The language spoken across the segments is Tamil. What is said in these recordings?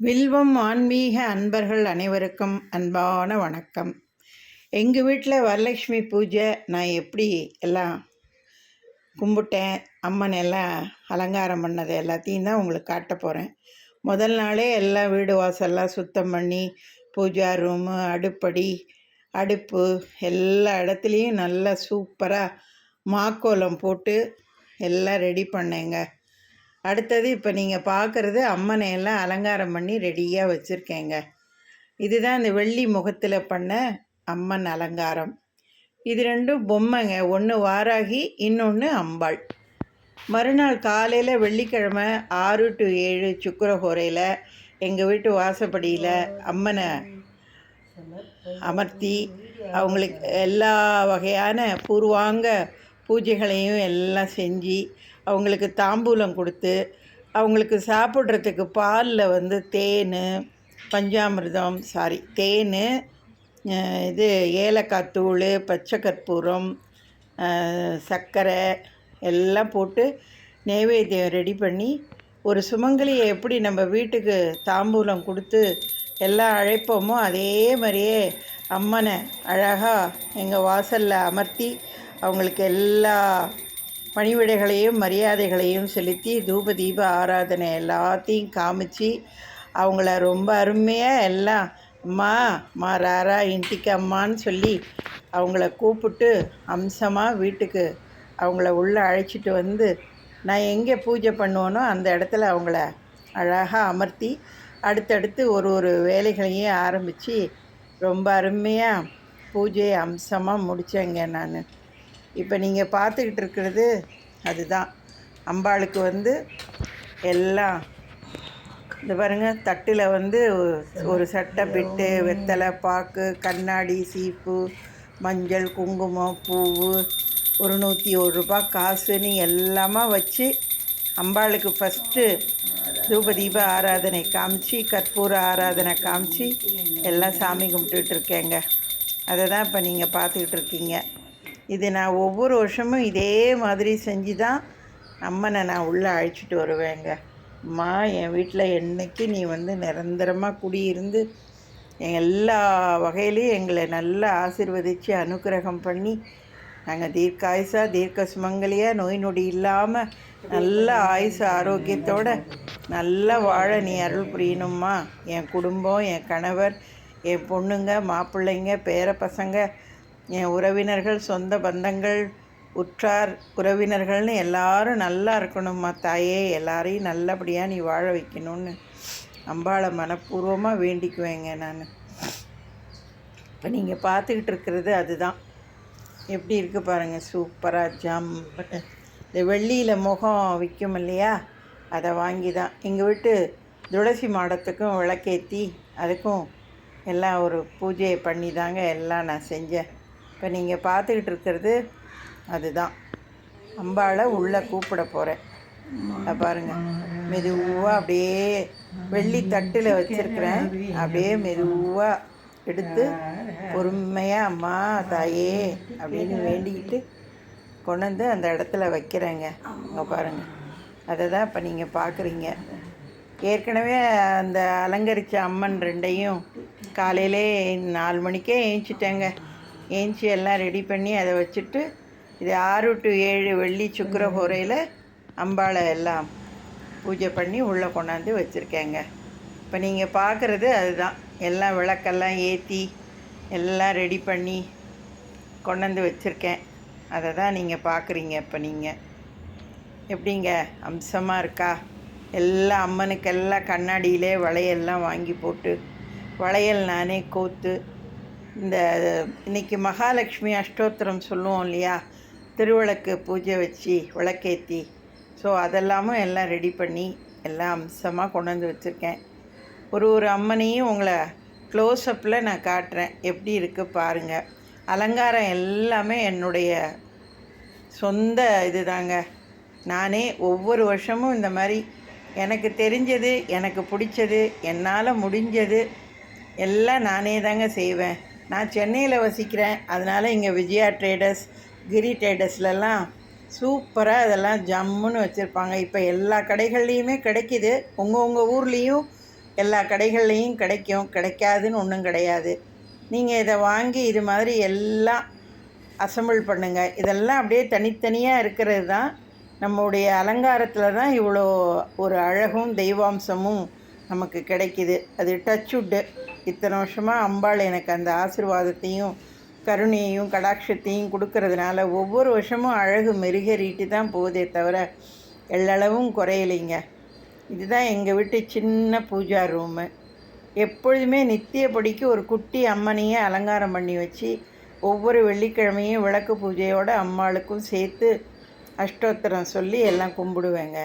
வில்வம் ஆன்மீக அன்பர்கள் அனைவருக்கும் அன்பான வணக்கம். எங்கள் வீட்டில் வரலட்சுமி பூஜை நான் எப்படி எல்லாம் கும்பிட்டேன் அம்மன் எல்லாம் அலங்காரம் பண்ணது எல்லாத்தையும் தான் உங்களுக்கு காட்ட போகிறேன் முதல் நாளே எல்லாம் வீடு வாசல்லாம் சுத்தம் பண்ணி பூஜா ரூமு அடுப்படி அடுப்பு எல்லா இடத்துலையும் நல்லா சூப்பராக மாக்கோலம் போட்டு எல்லாம் ரெடி பண்ணேங்க. அடுத்தது இப்போ நீங்கள் பார்க்குறது அம்மனை எல்லாம் அலங்காரம் பண்ணி ரெடியாக வச்சுருக்கேங்க. இதுதான் இந்த வெள்ளி முகத்தில் பண்ண அம்மன் அலங்காரம். இது ரெண்டும் பொம்மைங்க. ஒன்று வாராகி இன்னொன்று அம்பாள். மறுநாள் காலையில் வெள்ளிக்கிழமை ஆறு டு ஏழு சுக்கரஹோரையில் எங்கள் வீட்டு வாசப்படியில் அம்மனை அமர்த்தி அவங்களுக்கு எல்லா வகையான பூர்வாங்க பூஜைகளையும் எல்லாம் செஞ்சு அவங்களுக்கு தாம்பூலம் கொடுத்து அவங்களுக்கு சாப்பிட்றதுக்கு பாலில் வந்து தேன் பஞ்சாமிர்தம் சாரி தேன் இது ஏலக்காய் தூள் பச்சை கற்பூரம் சர்க்கரை எல்லாம் போட்டு நைவேத்தியம் ரெடி பண்ணி ஒரு சுமங்கலியை எப்படி நம்ம வீட்டுக்கு தாம்பூலம் கொடுத்து எல்லாம் அழைப்போமோ அதே மாதிரியே அம்மனை அழகாக எங்கள் வாசலில் அமர்த்தி அவங்களுக்கு எல்லா பணிவிடைகளையும் மரியாதைகளையும் செலுத்தி தூப தீப ஆராதனை எல்லாத்தையும் காமிச்சு அவங்கள ரொம்ப அருமையாக எல்லாம் அம்மா மா ராரா இன்ட்டிக்கு அம்மான்னு சொல்லி அவங்கள கூப்பிட்டு அம்சமாக வீட்டுக்கு அவங்கள உள்ளே அழைச்சிட்டு வந்து நான் எங்கே பூஜை பண்ணுவேனோ அந்த இடத்துல அவங்கள அழகாக அமர்த்தி அடுத்தடுத்து ஒரு ஒரு வேலைகளையும் ஆரம்பித்து ரொம்ப அருமையாக பூஜையை அம்சமாக முடித்தேங்க நான். இப்போ நீங்கள் பார்த்துக்கிட்டு இருக்கிறது அதுதான். அம்பாளுக்கு வந்து எல்லாம் இந்த பாருங்கள் தட்டில் வந்து ஒரு சட்டை பிட்டு வெத்தலை பாக்கு கண்ணாடி சீப்பு மஞ்சள் குங்குமம் பூவு ஒரு நூற்றி ஒரு ரூபா காசுன்னு எல்லாமே வச்சு அம்பாளுக்கு ஃபஸ்ட்டு தூப தீப ஆராதனை காமிச்சு கற்பூர ஆராதனை காமிச்சு எல்லாம் சாமி கும்பிட்டுட்ருக்கேங்க அதை தான் இப்போ நீங்கள் பார்த்துக்கிட்டு இருக்கீங்க. இது நான் ஒவ்வொரு வருஷமும் இதே மாதிரி செஞ்சு தான் அம்மனை நான் உள்ளே அழைச்சிட்டு வருவேங்க. அம்மா என் வீட்டில் என்றைக்கு நீ வந்து நிரந்தரமாக குடியிருந்து எல்லா வகையிலையும் எங்களை நல்லா ஆசிர்வதித்து அனுகிரகம் பண்ணி நாங்கள் தீர்க்காயுசாக தீர்க்க சுமங்கலியாக நோய் நொடி இல்லாமல் நல்ல ஆயுசு ஆரோக்கியத்தோடு நல்லா வாழ நீ அருள் புரியணும்மா. என் குடும்பம் என் கணவர் என் பொண்ணுங்க மாப்பிள்ளைங்க பேர பசங்க என் உறவினர்கள் சொந்த பந்தங்கள் உற்றார் உறவினர்கள்னு எல்லாரும் நல்லா இருக்கணும்மா தாயே. எல்லாரையும் நல்லபடியாக நீ வாழ வைக்கணும்னு அம்பாளை மனப்பூர்வமாக வேண்டிக்குவேங்க நான். இப்போ நீங்கள் பார்த்துக்கிட்டு இருக்கிறது அதுதான். எப்படி இருக்குது பாருங்கள் சூப்பராக ஜாம் இந்த வெள்ளியில் முகம் விற்கும் இல்லையா? அதை வாங்கி தான் எங்கள் வீட்டு துளசி மாடத்துக்கும் விளக்கேற்றி அதுக்கும் எல்லாம் ஒரு பூஜையை பண்ணி தாங்க எல்லாம் நான் செஞ்சேன். இப்போ நீங்கள் பார்த்துக்கிட்டு இருக்கிறது அதுதான். அம்பாவை உள்ளே கூப்பிட போகிறேன் பாருங்கள் மெதுவாக அப்படியே வெள்ளி தட்டில் வச்சுருக்கிறேன். அப்படியே மெதுவாக எடுத்து பொறுமையாக அம்மா தாயே அப்படின்னு வேண்டிக்கிட்டு கொண்டு வந்து அந்த இடத்துல வைக்கிறேங்க. அங்கே பாருங்கள் அதை தான் இப்போ நீங்கள் பார்க்குறீங்க. ஏற்கனவே அந்த அலங்கரித்த அம்மன் ரெண்டையும் காலையிலே நாலு மணிக்கே ஏஞ்சிட்டேங்க. ஏஞ்சி எல்லாம் ரெடி பண்ணி அதை வச்சுட்டு இது ஆறு டு ஏழு வெள்ளி சுக்கர ஹோரையில் அம்பாளை எல்லாம் பூஜை பண்ணி உள்ளே கொண்டாந்து வச்சுருக்கேங்க. இப்போ நீங்கள் பார்க்குறது அதுதான். எல்லாம் விளக்கெல்லாம் ஏற்றி எல்லாம் ரெடி பண்ணி கொண்டாந்து வச்சுருக்கேன். அதை தான் நீங்கள் பார்க்குறீங்க இப்போ நீங்கள் எப்படிங்க? அம்சமாக இருக்கா? எல்லாம் அம்மனுக்கெல்லாம் கண்ணாடியிலே வளையல்லாம் வாங்கி போட்டு வளையல் நானே கோத்து இந்த இன்றைக்கி மகாலட்சுமி அஷ்டோத்திரம் சொல்லுவோம் இல்லையா? திருவிளக்கு பூஜை வச்சு விளக்கேற்றி ஸோ அதெல்லாமும் எல்லாம் ரெடி பண்ணி எல்லாம் அம்சமாக கொண்டு வந்து வச்சுருக்கேன். ஒரு ஒரு அம்மனையும் உங்களை க்ளோஸ்அப்பில் நான் காட்டுறேன். எப்படி இருக்குது பாருங்கள் அலங்காரம் எல்லாமே என்னுடைய சொந்த இது தாங்க நானே ஒவ்வொரு வருஷமும் இந்த மாதிரி எனக்கு தெரிஞ்சது எனக்கு பிடிச்சது என்னால் முடிஞ்சது எல்லாம் நானே தாங்க செய்வேன். நான் சென்னையில் வசிக்கிறேன். அதனால் இங்கே விஜயா ட்ரேடர்ஸ் கிரி ட்ரேடர்ஸ்லலாம் சூப்பராக இதெல்லாம் ஜம்முன்னு வச்சுருப்பாங்க. இப்போ எல்லா கடைகள்லேயுமே கிடைக்கிது. உங்கள் உங்கள் ஊர்லேயும் எல்லா கடைகள்லேயும் கிடைக்கும். கிடைக்காதுன்னு ஒன்றும் கிடையாது. நீங்கள் இதை வாங்கி இது மாதிரி எல்லாம் அசம்பிள் பண்ணுங்கள் இதெல்லாம் அப்படியே தனித்தனியாக இருக்கிறது தான் நம்முடைய அலங்காரத்தில் தான் இவ்வளோ ஒரு அழகும் தெய்வாம்சமும் நமக்கு கிடைக்கிது. அது டச் உட்டு இத்தனை வருஷமாக அம்பாள் எனக்கு அந்த ஆசிர்வாதத்தையும் கருணையையும் கடாட்சத்தையும் கொடுக்கறதுனால ஒவ்வொரு வருஷமும் அழகு மெருகேறிட்டு தான் போகுதே தவிர எள்ளளவும் குறையலைங்க. இதுதான் எங்கள் வீட்டு சின்ன பூஜா ரூமு எப்பொழுதுமே நித்தியப்படிக்கு ஒரு குட்டி அம்மனையே அலங்காரம் பண்ணி வச்சு ஒவ்வொரு வெள்ளிக்கிழமையும் விளக்கு பூஜையோடு அம்மாளுக்கும் சேர்த்து அஷ்டோத்திரம் சொல்லி எல்லாம் கும்பிடுவேங்க.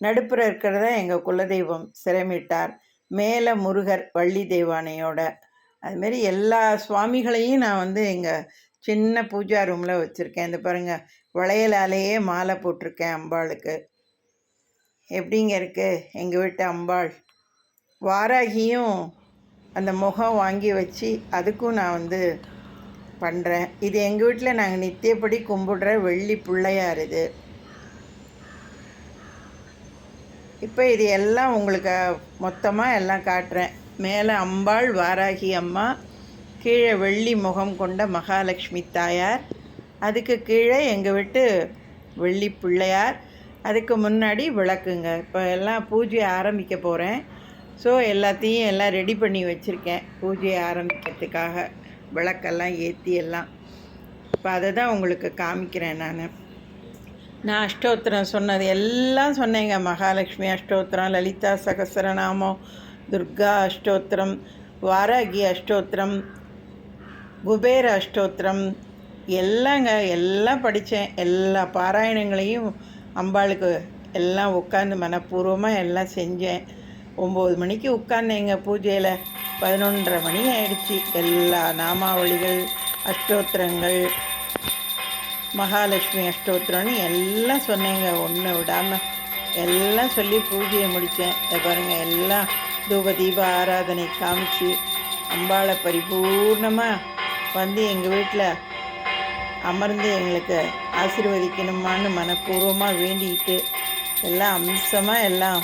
நடுப்புற இருக்கிறதா எங்கள் குலதெய்வம். சிரமிட்டார். மேலே முருகர் வள்ளி தெய்வானையோட அதுமாரி எல்லா சுவாமிகளையும் நான் வந்து எங்கள் சின்ன பூஜா ரூமில் வச்சுருக்கேன். இந்த பாருங்கள் வளையலாலேயே மாலை போட்டிருக்கேன் அம்பாளுக்கு. எப்படிங்க இருக்குது எங்கள் வீட்டு அம்பாள். வாராகியும் அந்த முகம் வாங்கி வச்சு அதுக்கும் நான் வந்து பண்ணுறேன் இது எங்கள் வீட்டில் நாங்கள் நித்தியப்படி கும்பிடுற வெள்ளி பிள்ளையார் இது. இப்போ இது எல்லாம் உங்களுக்கு மொத்தமாக எல்லாம் காட்டுறேன். மேலே அம்பாள் வாராகி அம்மா கீழே வெள்ளி முகம் கொண்ட மகாலட்சுமி தாயார் அதுக்கு கீழே எங்கள் வீட்டு வெள்ளி பிள்ளையார் அதுக்கு முன்னாடி விளக்குங்க. இப்போ எல்லாம் பூஜையை ஆரம்பிக்க போகிறேன் ஸோ எல்லாத்தையும் எல்லாம் ரெடி பண்ணி வச்சுருக்கேன் பூஜையை ஆரம்பிக்கிறதுக்காக. விளக்கெல்லாம் ஏற்றி எல்லாம் இப்போ அதை தான் உங்களுக்கு காமிக்கிறேன் நான். நான் அஷ்டோத்திரம் சொன்னது எல்லாம் சொன்னேங்க. மகாலட்சுமி அஷ்டோத்திரம் லலிதா சகசரநாமம் துர்கா அஷ்டோத்திரம் வாராகி அஷ்டோத்திரம் குபேர அஷ்டோத்திரம் எல்லாங்க எல்லாம் படித்தேன். எல்லா பாராயணங்களையும் அம்பாளுக்கு எல்லாம் உட்காந்து மனப்பூர்வமாக எல்லாம் செஞ்சேன். ஒம்பது மணிக்கு உட்காந்தேங்க பூஜையில். பதினொன்றரை மணி ஆயிடுச்சு. எல்லா நாமாவளிகள் அஷ்டோத்திரங்கள் மகாலட்சுமி அஷ்டோத்திரம்னு எல்லாம் சொன்னேங்க ஒன்று விடாமல் எல்லாம் சொல்லி பூஜையை முடித்தேன் இதை பாருங்கள் எல்லாம் தூப தீப ஆராதனை காமிச்சு அம்பாளை பரிபூர்ணமாக வந்து எங்கள் வீட்டில் அமர்ந்து எங்களுக்கு ஆசீர்வதிக்கணுமான்னு மனப்பூர்வமாக வேண்டிக்கிட்டு எல்லாம் அம்சமாக எல்லாம்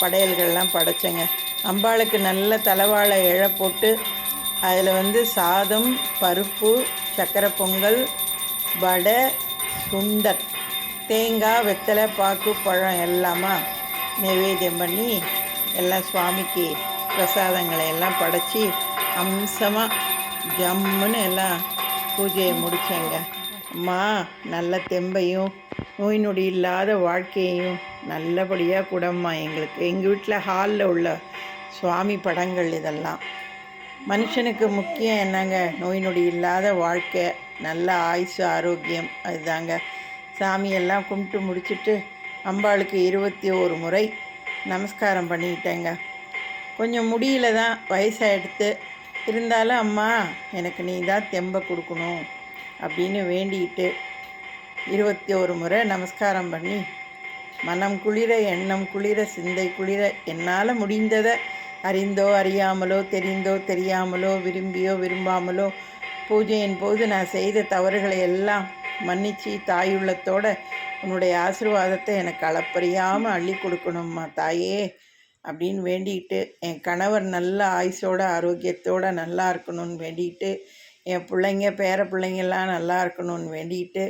படையல்கள்லாம் படைச்சேங்க. அம்பாளுக்கு நல்ல தலைவாழை இழை போட்டு அதில் வந்து சாதம் பருப்பு சக்கரை பொங்கல் வடை சுண்டல் தேங்காய் வெத்தலை பாக்கு பழம் எல்லாமா? நைவேத்தியம் பண்ணி எல்லாம் சுவாமிக்கு பிரசாதங்களை எல்லாம் படைச்சி அம்சமாக ஜம்முன்னு எல்லாம் பூஜையை முடித்தேங்க அம்மா நல்ல தெம்பையும் நோய் நொடி இல்லாத வாழ்க்கையையும் நல்லபடியாக கூடம்மா எங்களுக்கு. எங்கள் வீட்டில் ஹாலில் உள்ள சுவாமி படங்கள் இதெல்லாம். மனுஷனுக்கு முக்கியம் என்னங்க? நோய் நொடி இல்லாத வாழ்க்கை. நல்ல ஆயுசு ஆரோக்கியம். அதுதாங்க. சாமியெல்லாம் கும்பிட்டு முடிச்சுட்டு அம்பாளுக்கு இருபத்தி ஒரு முறை நமஸ்காரம் பண்ணிக்கிட்டேங்க கொஞ்சம் முடியல தான் வயசாகிடுத்து இருந்தாலும் அம்மா எனக்கு நீ தான் தெம்பை கொடுக்கணும் அப்படின்னு வேண்டிக்கிட்டு இருபத்தி ஒரு முறை நமஸ்காரம் பண்ணி மனம் குளிர எண்ணம் குளிர சிந்தை குளிர என்னால் முடிந்ததை அறிந்தோ அறியாமலோ தெரிந்தோ தெரியாமலோ விரும்பியோ விரும்பாமலோ பூஜையின் போது நான் செய்த தவறுகளை எல்லாம் மன்னிச்சு தாயுள்ளத்தோட உன்னுடைய ஆசிர்வாதத்தை எனக்கு அளப்பறியாமல் அள்ளி கொடுக்கணும்மா தாயே அப்படின்னு வேண்டிக்கிட்டு என் கணவர் நல்ல ஆயுசோட ஆரோக்கியத்தோடு நல்லா இருக்கணும்னு வேண்டிக்கிட்டு என் பிள்ளைங்க பேர பிள்ளைங்கள்லாம் நல்லா இருக்கணும்னு வேண்டிக்கிட்டு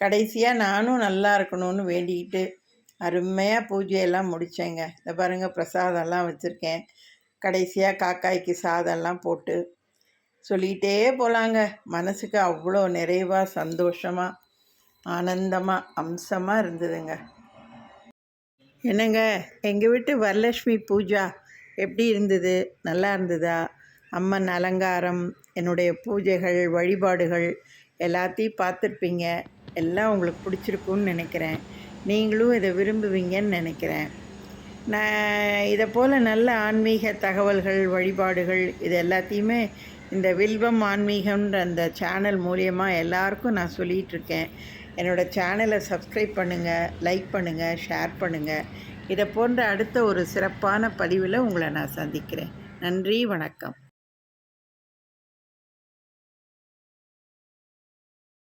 கடைசியாக நானும் நல்லா இருக்கணும்னு வேண்டிக்கிட்டு அருமையாக பூஜையெல்லாம் முடித்தேங்க இந்த பாருங்கள் பிரசாதம்லாம் வச்சுருக்கேன். கடைசியாக காக்காய்க்கு சாதம்லாம் போட்டு சொல்லிகிட்டே போகலாங்க மனசுக்கு அவ்வளோ நிறைவாக சந்தோஷமாக ஆனந்தமாக அம்சமாக இருந்ததுங்க. என்னங்க? எங்கள் வீட்டு வரலட்சுமி பூஜா எப்படி இருந்தது? நல்லா இருந்ததா? அம்மன் அலங்காரம் என்னுடைய பூஜைகள் வழிபாடுகள் எல்லாத்தையும் பார்த்துருப்பீங்க. எல்லாம் உங்களுக்கு பிடிச்சிருக்குன்னு நினைக்கிறேன். நீங்களும் இதை விரும்புவீங்கன்னு நினைக்கிறேன். இதை போல் நல்ல ஆன்மீக தகவல்கள் வழிபாடுகள் இது எல்லாத்தையுமே இந்த வில்வம் ஆன்மீகம்ன்ற அந்த சேனல் மூலியமாக எல்லாருக்கும் நான் சொல்லிகிட்ருக்கேன். என்னோடய சேனலை சப்ஸ்கிரைப் பண்ணுங்கள் லைக் பண்ணுங்கள் ஷேர் பண்ணுங்கள் இதை போன்ற அடுத்த ஒரு சிறப்பான பதிவில் உங்களை நான் சந்திக்கிறேன். நன்றி வணக்கம்.